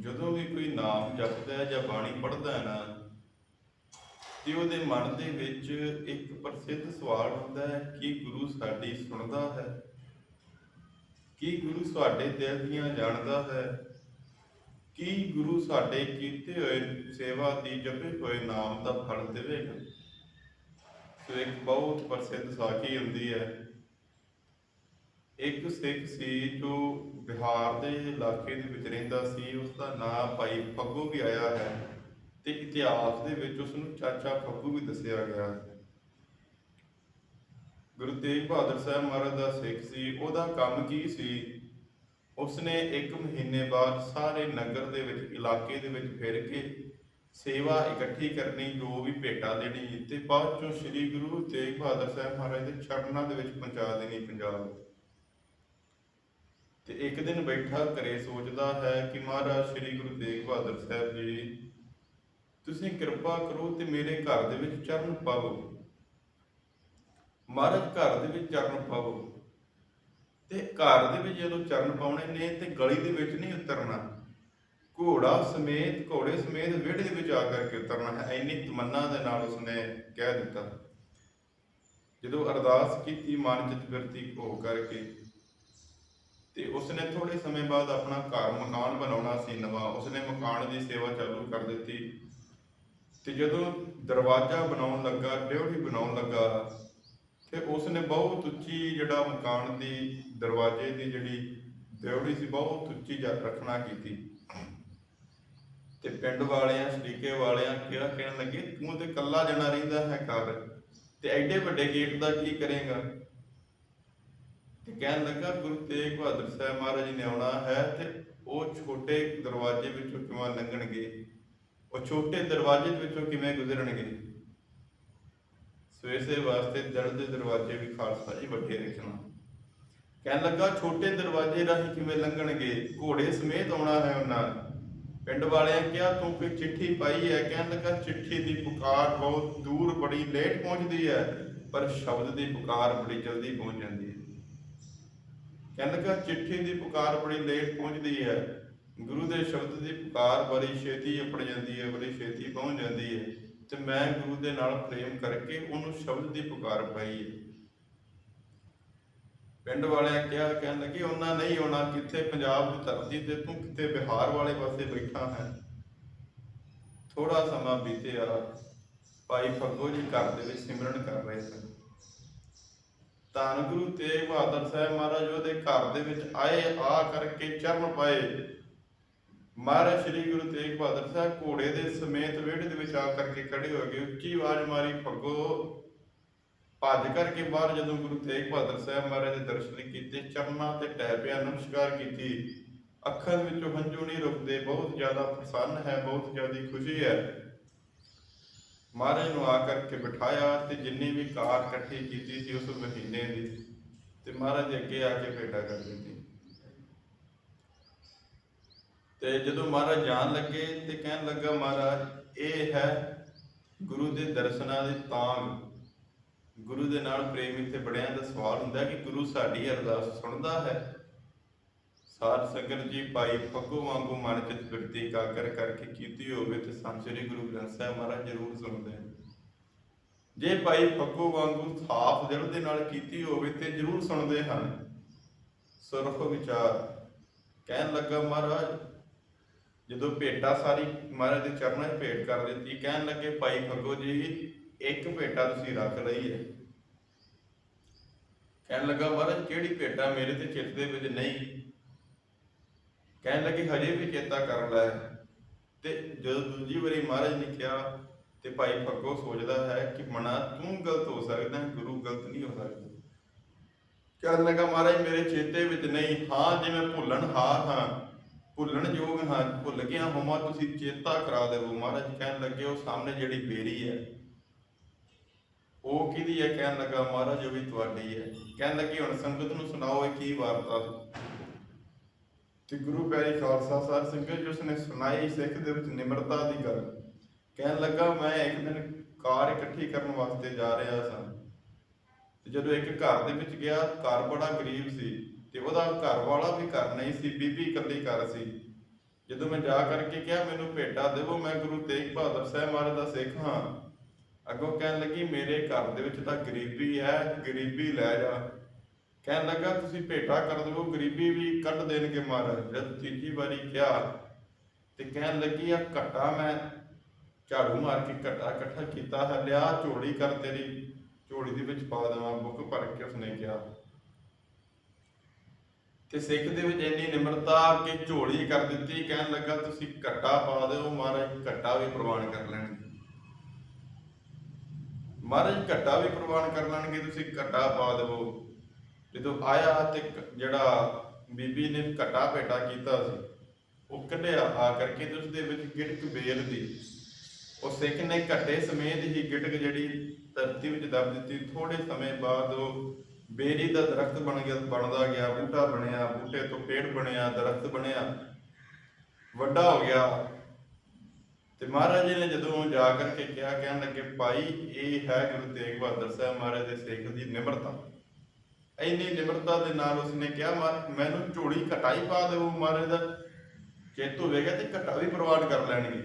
ਜਦੋਂ ਵੀ ਕੋਈ ਨਾਮ ਜਪਦਾ ਹੈ ਜਾਂ ਬਾਣੀ ਪੜ੍ਹਦਾ ਹੈ ਨਾ, ਤੇ ਉਹਦੇ ਮਨ ਦੇ ਵਿੱਚ ਇੱਕ ਪ੍ਰਸਿੱਧ ਸਵਾਲ ਹੁੰਦਾ ਹੈ, ਕਿ ਗੁਰੂ ਸਾਡੀ ਸੁਣਦਾ ਹੈ? ਕੀ ਗੁਰੂ ਸਾਡੇ ਦਿਲ ਦੀਆਂ ਜਾਣਦਾ ਹੈ? ਕੀ ਗੁਰੂ ਸਾਡੇ ਕੀਤੇ ਹੋਏ ਸੇਵਾ ਦੀ ਜਪੇ ਹੋਏ ਨਾਮ ਦਾ ਫਲ ਦੇਵੇਗਾ? ਸੋ ਇੱਕ ਬਹੁਤ ਪ੍ਰਸਿੱਧ ਸਾਖੀ ਹੁੰਦੀ ਹੈ ਇੱਕ ਸਿੱਖ ਸੀ ਜੋ ਬਿਹਾਰ ਦੇ ਇਲਾਕੇ ਦੇ ਵਿੱਚ ਰਹਿੰਦਾ ਸੀ ਉਸ ਦਾ ਨਾਮ ਭਾਈ ਫੱਗੂ ਵੀ ਆਇਆ ਹੈ ਤੇ ਇਤਿਹਾਸ ਦੇ ਵਿੱਚ ਉਸ ਨੂੰ ਚਾਚਾ ਫੱਗੂ ਵੀ ਦੱਸਿਆ ਗਿਆ। ਹੈ ਗੁਰੂ ਤੇਗ ਬਹਾਦਰ ਸਾਹਿਬ ਮਹਾਰਾਜ ਦਾ ਸਿੱਖ ਸੀ, ਉਹਦਾ ਕੰਮ ਕੀ ਸੀ? ਉਸਨੇ ਇੱਕ ਮਹੀਨੇ ਬਾਅਦ ਸਾਰੇ ਨਗਰ ਦੇ ਵਿੱਚ, ਇਲਾਕੇ ਦੇ ਵਿੱਚ ਫਿਰ ਕੇ ਸੇਵਾ ਇਕੱਠੀ ਕਰਨੀ, ਜੋ ਵੀ ਭੇਟਾ ਦੇਣੀ ਤੇ ਬਾਅਦ ਚੋਂ ਸ੍ਰੀ ਗੁਰੂ ਤੇਗ ਬਹਾਦਰ ਸਾਹਿਬ ਮਹਾਰਾਜ ਦੇ ਚਰਨਾਂ ਦੇ ਵਿੱਚ ਪਹੁੰਚਾ ਦੇਣੀ ਪੰਜਾਬ। ਤੇ ਇੱਕ ਦਿਨ ਬੈਠਾ ਘਰੇ ਸੋਚਦਾ ਹੈ ਕਿ ਮਹਾਰਾਜ ਸ੍ਰੀ ਗੁਰੂ ਤੇਗ ਬਹਾਦਰ ਸਾਹਿਬ ਜੀ, ਤੁਸੀਂ ਕਿਰਪਾ ਕਰੋ ਤੇ ਮੇਰੇ ਘਰ ਦੇ ਵਿੱਚ ਚਰਨ ਪਾਵੋ। ਮਹਾਰਾਜ ਘਰ ਦੇ ਵਿੱਚ ਚਰਨ ਪਾਵੋ। ਤੇ ਘਰ ਦੇ ਵਿੱਚ ਜਦੋਂ ਚਰਨ ਪਾਉਣੇ ਨੇ ਤੇ ਗਲੀ ਦੇ ਵਿੱਚ ਨਹੀਂ ਉਤਰਨਾ। ਘੋੜਾ ਸਮੇਤ, ਘੋੜੇ ਸਮੇਤ ਵਿਹੜੇ ਦੇ ਵਿੱਚ ਆ ਕਰਕੇ ਉਤਰਨਾ ਹੈ। ਇੰਨੀ ਤਮੰਨਾ ਦੇ ਨਾਲ ਉਸਨੇ ਕਹਿ ਦਿੱਤਾ। ਜਦੋਂ ਅਰਦਾਸ ਕੀਤੀ, ਮਨ ਚਿਤ ਬਿਰਤੀ ਹੋ ਕਰਕੇ ਤੇ ਉਸਨੇ ਥੋੜੇ ਸਮੇਂ ਬਾਅਦ ਆਪਣਾ ਘਰ ਮਕਾਨ ਬਣਾਉਣਾ ਸੀ, ਨਵਾਂ। ਉਸਨੇ ਮਕਾਨ ਦੀ ਸੇਵਾ ਚਾਲੂ ਕਰ ਦਿੱਤੀ। ਤੇ ਜਦੋਂ ਦਰਵਾਜ਼ਾ ਬਣਾਉਣ ਲੱਗਾ ਡਿਉਢੀ ਬਣਾਉਣ ਲੱਗਾ, ਤੇ ਉਸਨੇ ਬਹੁਤ ਉੱਚੀ ਜਿਹੜਾ ਮਕਾਨ ਦੀ, ਦਰਵਾਜ਼ੇ ਦੀ ਜਿਹੜੀ ਡਿਉਢੀ ਸੀ, ਬਹੁਤ ਉੱਚੀ ਰੱਖਣਾ ਕੀਤੀ। ਤੇ ਪਿੰਡ ਵਾਲਿਆਂ, ਸ਼ਰੀਕੇ ਵਾਲਿਆਂ ਕਿਹਾ, ਕਹਿਣ ਲੱਗੇ, ਤੂੰ ਤੇ ਕੱਲਾ ਜਣਾ ਰਹਿੰਦਾ ਹੈ ਘਰ। ਤੇ ਐਡੇ ਵੱਡੇ ਗੇਟ ਦਾ ਕੀ ਕਰੇਗਾ? ਤੇ ਕਹਿਣ ਲੱਗਾ, ਗੁਰੂ ਤੇਗ ਬਹਾਦਰ ਸਾਹਿਬ ਮਹਾਰਾਜ ਜੀ ਨੇ ਆਉਣਾ ਹੈ ਤੇ ਉਹ ਛੋਟੇ ਦਰਵਾਜ਼ੇ ਵਿੱਚੋਂ ਕਿਵੇਂ ਲੰਘਣਗੇ? ਉਹ ਛੋਟੇ ਦਰਵਾਜ਼ੇ ਦੇ ਵਿੱਚੋਂ ਕਿਵੇਂ ਗੁਜ਼ਰਣਗੇ ਸੋ ਵਾਸਤੇ ਦਿਲ ਦੇ ਦਰਵਾਜ਼ੇ ਵੀ ਖਾਲਸਾ ਜੀ ਵੱਡੇ ਰੱਖਣਾ ਕਹਿਣ ਲੱਗਾ, ਛੋਟੇ ਦਰਵਾਜ਼ੇ ਰਾਹੀਂ ਕਿਵੇਂ ਲੰਘਣਗੇ? ਘੋੜੇ ਸਮੇਤ ਆਉਣਾ ਹੈ ਉਹਨਾਂ ਪਿੰਡ ਵਾਲਿਆਂ ਕਿਹਾ, ਤੂੰ ਕੋਈ ਚਿੱਠੀ ਪਾਈ ਹੈ? ਕਹਿਣ ਲੱਗਾ, ਚਿੱਠੀ ਦੀ ਪੁਕਾਰ ਬਹੁਤ ਦੂਰ ਬੜੀ ਲੇਟ ਪਹੁੰਚਦੀ ਹੈ, ਪਰ ਸ਼ਬਦ ਦੀ ਪੁਕਾਰ ਬੜੀ ਜਲਦੀ ਪਹੁੰਚ ਜਾਂਦੀ ਹੈ। ਕਹਿਣ ਲੱਗਾ ਚਿੱਠੀ ਦੀ ਪੁਕਾਰ ਬੜੀ ਲੇਟ ਪਹੁੰਚਦੀ ਹੈ। ਗੁਰੂ ਦੇ ਸ਼ਬਦ ਦੀ ਪੁਕਾਰ ਬੜੀ ਛੇਤੀ ਅਪੜ ਜਾਂਦੀ ਹੈ, ਬੜੀ ਛੇਤੀ ਪਹੁੰਚ ਜਾਂਦੀ ਹੈ ਤੇ ਮੈਂ ਗੁਰੂ ਦੇ ਨਾਲ ਪ੍ਰੇਮ ਕਰਕੇ ਉਹਨੂੰ ਸ਼ਬਦ ਦੀ ਪੁਕਾਰ ਪਾਈ ਹੈ। ਪਿੰਡ ਵਾਲਿਆਂ ਕਿਹਾ, ਕਹਿਣ ਲੱਗੇ ਉਹਨਾਂ ਨਹੀਂ ਆਉਣਾ, ਕਿੱਥੇ ਪੰਜਾਬ ਦੀ ਧਰਤੀ ਤੇ ਤੂੰ ਕਿਤੇ ਬਿਹਾਰ ਵਾਲੇ ਪਾਸੇ ਬੈਠਾ ਹੈ? ਥੋੜਾ ਸਮਾਂ ਬੀਤਿਆ, ਭਾਈ ਫੱਗੋ ਜੀ ਘਰ ਦੇ ਵਿੱਚ ਸਿਮਰਨ ਕਰ ਰਹੇ ਸਨ। ਧੰਨ ਗੁਰੂ ਤੇਗ ਬਹਾਦਰ ਸਾਹਿਬ ਮਹਾਰਾਜ ਉਹਦੇ ਘਰ ਦੇ ਵਿੱਚ ਆਏ, ਆ ਕਰਕੇ ਚਰਨ ਪਾਏ। ਮਹਾਰਾਜ ਸ੍ਰੀ ਗੁਰੂ ਤੇਗ ਬਹਾਦਰ ਸਾਹਿਬ ਘੋੜੇ ਦੇ ਸਮੇਤ ਵਿਹੜੇ ਦੇ ਵਿੱਚ ਆ ਕਰਕੇ ਖੜੇ ਹੋ ਗਏ। ਉੱਚੀ ਆਵਾਜ਼ ਮਾਰੀ ਫੱਗੋ ਭੱਜ ਕਰਕੇ ਬਾਹਰ ਜਦੋਂ ਗੁਰੂ ਤੇਗ ਬਹਾਦਰ ਸਾਹਿਬ ਮਹਾਰਾਜ ਦੇ ਦਰਸ਼ਨ ਕੀਤੇ, ਚਰਨਾਂ ਤੇ ਟਹਿ ਪਿਆ, ਨਮਸਕਾਰ ਕੀਤੀ। ਅੱਖਾਂ ਵਿੱਚੋਂ ਹੰਝੂ ਨਹੀਂ ਰੁਕਦੇ, ਬਹੁਤ ਜ਼ਿਆਦਾ ਪ੍ਰਸੰਨ ਹੈ, ਬਹੁਤ ਜ਼ਿਆਦਾ ਖੁਸ਼ੀ ਹੈ। ਮਹਾਰਾਜ ਨੂੰ ਆ ਕਰਕੇ ਬਿਠਾਇਆ ਤੇ ਜਿੰਨੀ ਵੀ ਕਾਰ ਇਕੱਠੀ ਕੀਤੀ ਸੀ ਉਸ ਮਹੀਨੇ ਦੀ, ਤੇ ਮਹਾਰਾਜ ਦੇ ਅੱਗੇ ਆ ਕੇ ਭੇਟਾ ਕਰ ਦਿੱਤੀ। ਤੇ ਜਦੋਂ ਮਹਾਰਾਜ ਜਾਣ ਲੱਗੇ ਤੇ ਕਹਿਣ ਲੱਗਾ, ਮਹਾਰਾਜ, ਇਹ ਹੈ ਗੁਰੂ ਦੇ ਦਰਸ਼ਨਾਂ ਦੇ ਤਾਂਗ। ਗੁਰੂ ਦੇ ਨਾਲ ਪ੍ਰੇਮ ਇੱਥੇ ਬੜਿਆਂ ਦਾ ਸਵਾਲ ਹੁੰਦਾ ਕਿ ਗੁਰੂ ਸਾਡੀ ਅਰਦਾਸ ਸੁਣਦਾ ਹੈ ਸਾਧ ਸੰਗਤ ਜੀ, ਭਾਈ ਫੱਗੂ ਵਾਂਗੂ ਮਨ ਚਿਤ ਬਿਰਤੀ ਕਾਕਰ ਕਰਕੇ ਕੀਤੀ ਹੋਵੇ ਤੇ ਸੰਤ ਸ੍ਰੀ ਗੁਰੂ ਗ੍ਰੰਥ ਸਾਹਿਬ ਮਹਾਰਾਜ ਜ਼ਰੂਰ ਸੁਣਦੇ ਜੇ ਭਾਈ ਫੱਗੂ ਵਾਂਗੂ ਸਾਫ਼ ਦਿਲ ਦੇ ਨਾਲ ਕੀਤੀ ਹੋਵੇ ਤੇ ਜ਼ਰੂਰ ਸੁਣਦੇ ਹਨ। ਸੁਰਖ ਵਿਚਾਰ, ਕਹਿਣ ਲੱਗਾ ਮਹਾਰਾਜ, ਜਦੋਂ ਭੇਟਾ ਸਾਰੀ ਮਹਾਰਾਜ ਦੇ ਚਰਨਾਂ 'ਚ ਭੇਟ ਕਰ ਦਿੱਤੀ, ਕਹਿਣ ਲੱਗੇ, ਭਾਈ ਫੱਗੋ ਜੀ, ਇੱਕ ਭੇਟਾ ਤੁਸੀਂ ਰੱਖ ਲਈ ਹੈ। ਕਹਿਣ ਲੱਗਾ, ਮਹਾਰਾਜ, ਕਿਹੜੀ ਭੇਟਾ ਮੇਰੇ ਤੇ ਚਿੱਤ ਦੇ ਵਿੱਚ ਨਹੀਂ ਕਹਿਣ ਲੱਗੇ, ਹਜੇ ਵੀ ਚੇਤਾ ਕਰ ਲੈ ਤੇ ਜਦੋਂ ਦੂਜੀ ਵਾਰੀ ਮਹਾਰਾਜ ਨੇ ਕਿਹਾ, ਤੇ ਭਾਈ ਫੱਗੋ ਸੋਚਦਾ ਹੈ ਕਿ ਮਨਾ ਤੂੰ ਗਲਤ ਹੋ ਸਕਦਾ ਗੁਰੂ ਗਲਤ ਨਹੀਂ ਹੋ ਸਕਦਾ। ਕਹਿਣ ਲੱਗਾ, ਮਹਾਰਾਜ, ਮੇਰੇ ਚੇਤੇ ਵਿੱਚ ਨਹੀਂ। ਹਾਂ ਜਿਵੇਂ ਭੁੱਲਣ ਹਾਰ ਹਾਂ, ਭੁੱਲਣ ਯੋਗ ਹਾਂ, ਭੁੱਲ ਗਿਆ ਹੋਵਾਂ, ਤੁਸੀਂ ਚੇਤਾ ਕਰਾ ਦੇਵੋ। ਮਹਾਰਾਜ ਕਹਿਣ ਲੱਗੇ, ਉਹ ਸਾਹਮਣੇ ਜਿਹੜੀ ਬੇਰੀ ਹੈ, ਉਹ ਕਿਹਦੀ ਹੈ? ਕਹਿਣ ਲੱਗਾ, ਮਹਾਰਾਜ, ਉਹ ਵੀ ਤੁਹਾਡੀ ਹੈ। ਕਹਿਣ ਲੱਗੀ, ਹੁਣ ਸੰਗਤ ਨੂੰ ਸੁਣਾਓ, ਇਹ ਕੀ ਵਾਰਤਾ ਤੇ ਗੁਰੂ ਪਿਆਰੀ ਖਾਲਸਾ ਸਾਹਿਬ ਸੰਗਤ ਜਿਸ ਨੇ ਸੁਣਾਈ ਸਿੱਖ ਦੇ ਵਿੱਚ ਨਿਮਰਤਾ ਦੀ ਗੱਲ। ਕਹਿਣ ਲੱਗਾ, ਮੈਂ ਇੱਕ ਦਿਨ ਕਾਰ ਇਕੱਠੀ ਕਰਨ ਵਾਸਤੇ ਜਾ ਰਿਹਾ ਸਾਂ। ਤੇ ਜਦੋਂ ਇੱਕ ਘਰ ਦੇ ਵਿੱਚ ਗਿਆ, ਘਰ ਬੜਾ ਗਰੀਬ ਸੀ ਤੇ ਉਹਦਾ ਘਰ ਵਾਲਾ ਵੀ ਘਰ ਨਹੀਂ ਸੀ, ਬੀਬੀ ਇਕੱਲੀ ਘਰ ਸੀ। ਜਦੋਂ ਮੈਂ ਜਾ ਕਰਕੇ ਕਿਹਾ, ਮੈਨੂੰ ਭੇਟਾ ਦੇਵੋ, ਮੈਂ ਗੁਰੂ ਤੇਗ ਬਹਾਦਰ ਸਾਹਿਬ ਮਹਾਰਾਜ ਦਾ ਸਿੱਖ ਹਾਂ। ਅੱਗੋਂ ਕਹਿਣ ਲੱਗੀ, ਮੇਰੇ ਘਰ ਦੇ ਵਿੱਚ ਤਾਂ ਗਰੀਬੀ ਹੈ, ਗਰੀਬੀ ਲੈ ਜਾ। ਕਹਿਣ ਲੱਗਾ, ਤੁਸੀਂ ਭੇਟਾ ਕਰ ਦਿਓ, ਗਰੀਬੀ ਵੀ ਕੱਢ ਦੇਣਗੇ ਮਹਾਰਾਜ। ਜਦ ਤੀਜੀ ਵਾਰੀ ਕਿਹਾ ਤੇ ਕਹਿਣ ਲੱਗੀ ਆ ਘਟਾ ਮੈਂ ਝਾੜੂ ਮਾਰ ਕੇ ਘਟਾ ਇਕੱਠਾ ਕੀਤਾ ਹੈ ਲਿਆ ਝੋਲੀ ਕਰ ਤੇਰੀ, ਝੋਲੀ ਦੇ ਵਿੱਚ ਪਾ ਦੇਵਾਂ। ਬੁੱਕ ਭਰ ਕੇ ਉਸਨੇ ਕਿਹਾ। ਤੇ ਸਿੱਖ ਦੇ ਵਿੱਚ ਇੰਨੀ ਨਿਮਰਤਾ ਕਿ ਝੋਲੀ ਕਰ ਦਿੱਤੀ, ਕਹਿਣ ਲੱਗਾ, ਤੁਸੀਂ ਘੱਟਾ ਪਾ ਦਿਓ, ਮਹਾਰਾਜ, ਘੱਟਾ ਵੀ ਪ੍ਰਵਾਨ ਕਰ ਲੈਣਗੇ। ਮਹਾਰਾਜ, ਘੱਟਾ ਵੀ ਪ੍ਰਵਾਨ ਕਰ ਲੈਣਗੇ, ਤੁਸੀਂ ਘੱਟਾ ਪਾ ਦੇਵੋ। ਜਦੋਂ ਆਇਆ ਤੇ ਜਿਹੜਾ ਬੀਬੀ ਨੇ ਘਟਾ ਭੇਟਾ ਕੀਤਾ ਸੀ, ਉਹ ਕੱਢਿਆ, ਆ ਕਰਕੇ ਤੇ ਉਸ ਵਿੱਚ ਗਿਟਕ ਬੇਲ ਦੀ। ਉਹ ਸਿੱਖ ਨੇ ਘਟੇ ਸਮੇਤ ਹੀ ਗਿਟਕ ਜਿਹੜੀ ਧਰਤੀ ਵਿੱਚ ਦੱਬ ਦਿੱਤੀ। ਥੋੜੇ ਸਮੇਂ ਬਾਅਦ ਉਹ ਬੇਰੀ ਦਾ ਦਰਖਤ ਬਣ ਗਿਆ, ਬਣਦਾ ਗਿਆ, ਬੂਟਾ ਬਣਿਆ, ਬੂਟੇ ਤੋਂ ਪੇੜ ਬਣਿਆ, ਦਰਖਤ ਬਣਿਆ। ਵੱਡਾ ਹੋ ਗਿਆ। ਤੇ ਮਹਾਰਾਜ ਜੀ ਨੇ ਜਦੋਂ ਜਾ ਕਰਕੇ ਕਿਹਾ, ਕਹਿਣ ਲੱਗੇ, ਭਾਈ, ਇਹ ਹੈ ਗੁਰੂ ਤੇਗ ਬਹਾਦਰ ਸਾਹਿਬ ਮਹਾਰਾਜ ਦੇ ਸਿੱਖ ਦੀ ਨਿਮਰਤਾ। ਇੰਨੀ ਨਿਮਰਤਾ ਦੇ ਨਾਲ ਉਸਨੇ ਕਿਹਾ "ਮਹਾਰਾਜ, ਮੈਨੂੰ ਝੋਲੀ ਘਟਾਈ ਪਾ ਦਿਓ ਮਹਾਰਾਜ ਦਾ। ਚੇਤ ਹੋਵੇਗਾ ਤੇ ਘਟਾ ਵੀ ਪ੍ਰਵਾਨ ਕਰ ਲੈਣਗੇ।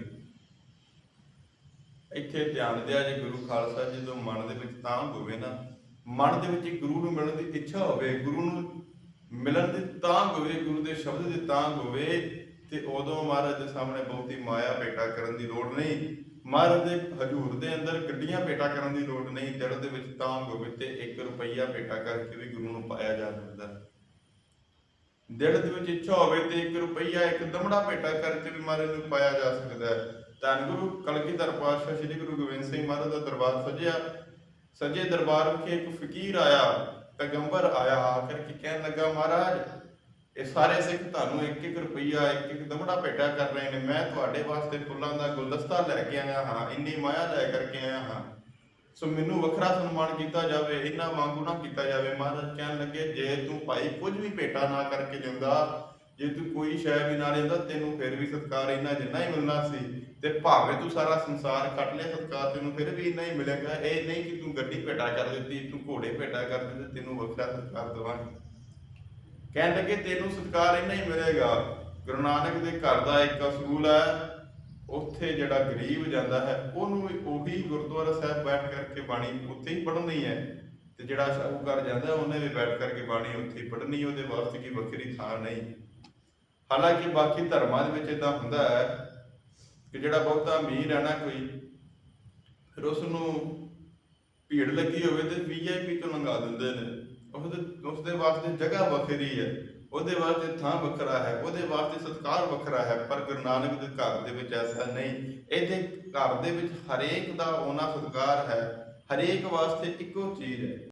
ਇੱਥੇ ਧਿਆਨ ਦਿਆ ਜੇ ਗੁਰੂ ਖਾਲਸਾ ਜੀ ਜਦੋਂ ਮਨ ਦੇ ਵਿੱਚ ਤਾਂ ਹੋਵੇ ਨਾ। ਮਨ ਦੇ ਵਿੱਚ ਗੁਰੂ ਨੂੰ ਮਿਲਣ ਦੀ ਇੱਛਾ ਹੋਵੇ ਗੁਰੂ ਨੂੰ ਮਿਲਣ ਦੀ ਤਾਂ ਹੋਵੇ ਗੁਰੂ ਦੇ ਸ਼ਬਦ ਦੀ ਤਾਂ ਹੋਵੇ ਤੇ ਉਦੋਂ ਮਹਾਰਾਜ ਦੇ ਸਾਹਮਣੇ ਬਹੁਤੀ ਮਾਇਆ ਭੇਟਾ ਕਰਨ ਦੀ ਲੋੜ ਨਹੀਂ। ਮਹਾਰਾਜ ਦੇ ਹਜੂਰ ਦੇ ਅੰਦਰ ਗੱਡੀਆਂ ਭੇਟਾ ਕਰਨ ਦੀ ਲੋੜ ਨਹੀਂ ਦਿਲ ਦੇ ਵਿੱਚ ਤਾਂ ਹੋਵੇ 1 ਰੁਪਈਆ ਭੇਟਾ ਕਰਕੇ ਵੀ ਗੁਰੂ ਨੂੰ ਪਾਇਆ ਜਾ ਸਕਦਾ। ਦਿਲ ਦੇ ਵਿੱਚ ਇੱਛਾ ਹੋਵੇ ਤੇ 1 ਰੁਪਈਆ, ਇੱਕ ਦਮੜਾ ਭੇਟਾ ਕਰਕੇ ਵੀ ਮਹਾਰਾਜ ਨੂੰ ਪਾਇਆ ਜਾ ਸਕਦਾ ਹੈ। ਧੰਨ ਗੁਰੂ ਕਲਗੀਧਰ ਪਾਤਸ਼ਾਹ ਸ੍ਰੀ ਗੁਰੂ ਗੋਬਿੰਦ ਸਿੰਘ ਮਹਾਰਾਜ ਦਾ ਦਰਬਾਰ ਸਜਿਆ। ਸਜੇ ਦਰਬਾਰ ਵਿਖੇ ਇੱਕ ਫਕੀਰ ਆਇਆ, ਪੈਗੰਬਰ ਆਇਆ ਆ ਕਰਕੇ ਕਹਿਣ ਲੱਗਾ ਮਹਾਰਾਜ? ਇਹ ਸਾਰੇ ਸਿੱਖ ਤੁਹਾਨੂੰ ਇੱਕ ਇੱਕ ਰੁਪਈਆ, ਇੱਕ ਇੱਕ ਦਮੜਾ ਭੇਟਾ ਕਰ ਰਹੇ ਨੇ। ਮੈਂ ਤੁਹਾਡੇ ਵਾਸਤੇ ਫੁੱਲਾਂ ਦਾ ਗੁਲਦਸਤਾ ਲੈ ਕੇ ਆਇਆ ਹਾਂ, ਇੰਨੀ ਮਾਇਆ ਲੈ ਕਰਕੇ ਆਇਆ ਹਾਂ। ਸੋ ਮੈਨੂੰ ਵੱਖਰਾ ਸਨਮਾਨ ਕੀਤਾ ਜਾਵੇ, ਇੰਨਾ ਵਾਂਗੂ ਨਾ ਕੀਤਾ ਜਾਵੇ। ਮਹਾਰਾਜ ਕਹਿਣ ਲੱਗੇ, ਜੇ ਤੂੰ ਭਾਈ ਕੁਝ ਵੀ ਭੇਟਾ ਨਾ ਕਰਕੇ ਜਾਂਦਾ, ਜੇ ਤੂੰ ਕੋਈ ਸ਼ੈ ਵੀ ਨਾ ਲੈਂਦਾ, ਤੈਨੂੰ ਫਿਰ ਵੀ ਸਤਕਾਰ ਇੰਨਾ ਜਿੰਨਾ ਹੀ ਮਿਲਣਾ ਸੀ। ਤੇ ਭਾਵੇਂ ਤੂੰ ਸਾਰਾ ਸੰਸਾਰ ਕੱਟ ਲਿਆ ਸਤਕਾਰ, ਤੈਨੂੰ ਫਿਰ ਵੀ ਇੰਨਾ ਹੀ ਮਿਲੇਗਾ। ਇਹ ਨਹੀਂ ਕਿ ਤੂੰ ਗੱਡੀ ਭੇਟਾ ਕਰ ਦਿੱਤੀ, ਤੂੰ ਘੋੜੇ ਭੇਟਾ ਕਰ ਦਿੱਤੇ, ਤੈਨੂੰ ਵੱਖਰਾ ਸਤਕਾਰ ਦੇਵਾਂਗੇ। ਕਹਿਣ ਲੱਗੇ, ਤੈਨੂੰ ਸਤਕਾਰ ਇੰਨਾ ਹੀ ਮਿਲੇਗਾ। ਗੁਰੂ ਨਾਨਕ ਦੇ ਘਰ ਦਾ ਇੱਕ ਅਸੂਲ ਹੈ। ਉੱਥੇ ਜਿਹੜਾ ਗਰੀਬ ਜਾਂਦਾ ਹੈ, ਉਹਨੂੰ ਉਹੀ ਗੁਰਦੁਆਰਾ ਸਾਹਿਬ ਬੈਠ ਕਰਕੇ ਬਾਣੀ ਉੱਥੇ ਹੀ ਪੜ੍ਹਨੀ ਹੈ। ਤੇ ਜਿਹੜਾ ਸ਼ਾਹੂਕਾਰ ਜਾਂਦਾ, ਉਹਨੇ ਵੀ ਬੈਠ ਕਰਕੇ ਬਾਣੀ ਉੱਥੇ ਹੀ ਪੜ੍ਹਨੀ, ਉਹਦੇ ਵਾਸਤੇ ਕੀ ਵੱਖਰੀ ਥਾਂ ਨਹੀਂ। ਹਾਲਾਂਕਿ ਬਾਕੀ ਧਰਮਾਂ ਦੇ ਵਿੱਚ ਇਦਾਂ ਹੁੰਦਾ ਹੈ ਕਿ ਜਿਹੜਾ ਬਹੁਤਾ ਅਮੀਰ ਹੈ ਨਾ ਕੋਈ, ਫਿਰ ਉਸ ਨੂੰ ਭੀੜ ਲੱਗੀ ਹੋਵੇ ਤੇ ਵੀਆਈਪੀ ਤੋਂ ਲੰਘਾ ਦਿੰਦੇ ਨੇ। ਉਹਦੇ ਉਸਦੇ ਵਾਸਤੇ ਜਗ੍ਹਾ ਵੱਖਰੀ ਹੈ। ਉਹਦੇ ਵਾਸਤੇ ਥਾਂ ਵੱਖਰਾ ਹੈ। ਉਹਦੇ ਵਾਸਤੇ ਸਤਕਾਰ ਵੱਖਰਾ ਹੈ। ਪਰ ਗੁਰੂ ਨਾਨਕ ਦੇ ਘਰ ਦੇ ਵਿੱਚ ਐਸਾ ਨਹੀਂ। ਇਹਦੇ ਘਰ ਦੇ ਵਿੱਚ ਹਰੇਕ ਦਾ ਉਹਨਾਂ ਸਤਕਾਰ ਹੈ। ਹਰੇਕ ਵਾਸਤੇ ਇੱਕੋ ਚੀਜ਼ ਹੈ।